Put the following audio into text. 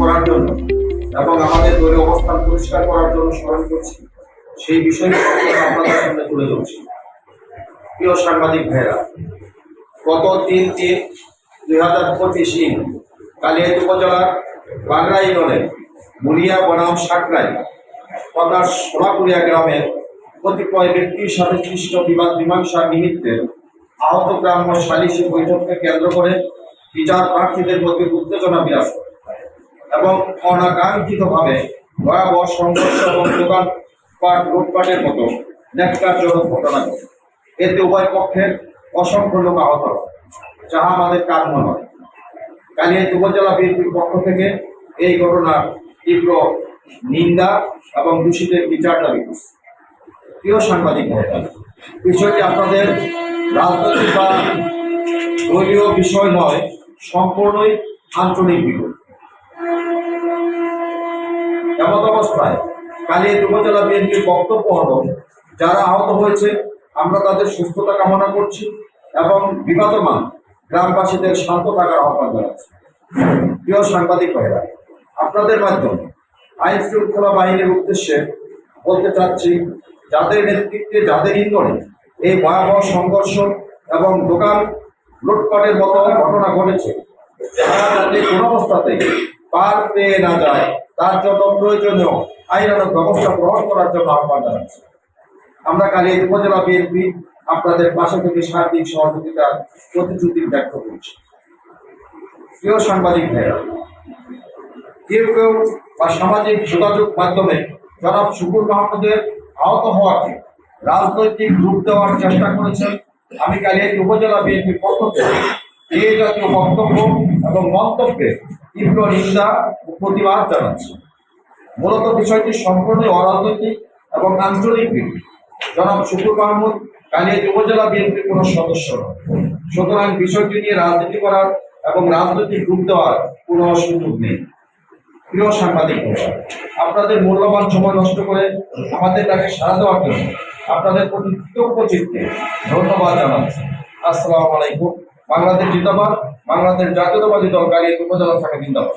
করার জন্য এবং আমাদের দলীয় অবস্থান পরিষ্কার করার জন্য স্মরণ করছি, সেই বিষয়গুলো আপনাদের সামনে তুলে ধরছি। প্রিয় সাংবাদিক ভাইরা গত তিন তিন দুই হাজার পঁচিশ ইং কালিয়াত উপজেলার বাংলা ইউনিয়নের মুলিয়া বনাম সাকরাই তথা সোনাপুরিয়া গ্রামের কতিপয় ব্যক্তির সাথে সৃষ্ট বিবাদ মীমাংসা নিমিত্তে আহত গ্রাম্য সালিসি বৈঠককে কেন্দ্র করে বিচার প্রার্থীদের মধ্যে উত্তেজনা বিরাজ করে। এবং অনাকাঙ্ক্ষিতভাবে ভয়াবহ সংঘর্ষ এবং দোকান পাট লুটপাটের মতো ন্যাক্কারজনক ঘটনা ঘটে এতে উভয় পক্ষের অসংখ্য লোক আহত যাহা আমাদের কাম্য নয়। কালিয়াত উপজেলা বিএনপির পক্ষ থেকে এই ঘটনার তীব্র নিন্দা এবং দূষিতের বিচার দাবি প্রিয় সাংবাদিক বিষয়টি আপনাদের রাজনৈতিক বা দলীয় বিষয় নয়, সম্পূর্ণই আঞ্চলিক বিষয়। এমত অবস্থায় কালিয়াত উপজেলা বিএনপির বক্তব্য হল, যারা আহত হয়েছে, আমরা তাদের সুস্থতা কামনা করছি এবং বিবাদমান গ্রামবাসীদের শান্ত থাকার আহ্বান জানাচ্ছি। প্রিয় সাংবাদিক ভাইরা আপনাদের মাধ্যমে আইন শৃঙ্খলা বাহিনীর উদ্দেশ্যে বলতে চাচ্ছি, যাদের নেতৃত্বে, যাদের ইন্ধনে এই ভয়াবহ সংঘর্ষ এবং দোকান লুটপাটের মতো ঘটনা ঘটেছে, তারা যাতে কোনো অবস্থাতেই পার পেয়ে না যায়, তার জন্য প্রয়োজনীয়, আইনানুগ ব্যবস্থা গ্রহণ করার জন্য আহ্বান জানাচ্ছি। আমরা কালী উপজেলা বিএনপি আপনাদের পাশে থেকে সার্বিক সহযোগিতার প্রতিশ্রুতি ব্যক্ত করছি। প্রিয় সাংবাদিক ভাইরা, কেউ কেউ বা সামাজিক যোগাযোগ মাধ্যমে জনাব শুকুর মাহমুদের আহত হওয়াকে রাজনৈতিক রূপ দেওয়ার চেষ্টা করেছেন। আমি কালিয়াতি উপজেলা বিএনপির পক্ষ থেকে এই জাতীয় বক্তব্য এবং মন্তব্যে তীব্র নিন্দা ও প্রতিবাদ জানাচ্ছি। মূলত বিষয়টি সম্পূর্ণ অরাজনৈতিক এবং আঞ্চলিক ভিত্তিক জনাব শুকুর মাহমুদ কালিয়াতি উপজেলা বিএনপির কোনো সদস্য নয় সুতরাং বিষয়টি নিয়ে রাজনীতি করার এবং রাজনৈতিক রূপ দেওয়ার কোনো সুযোগ নেই। প্রিয় সাংবাদিক আপনাদের মূল্যবান সময় নষ্ট করে আমাদের তাকে সাড়া দেওয়ার জন্য আপনাদের প্রতি কৃতজ্ঞ চিত্তে ধন্যবাদ জানাচ্ছি। আসসালামু আলাইকুম। বাংলাদেশ জিন্দাবাদ বাংলাদেশ জাতীয়তাবাদী দল গাড়ি উপজেলা শাখা জিন্দাবাদ।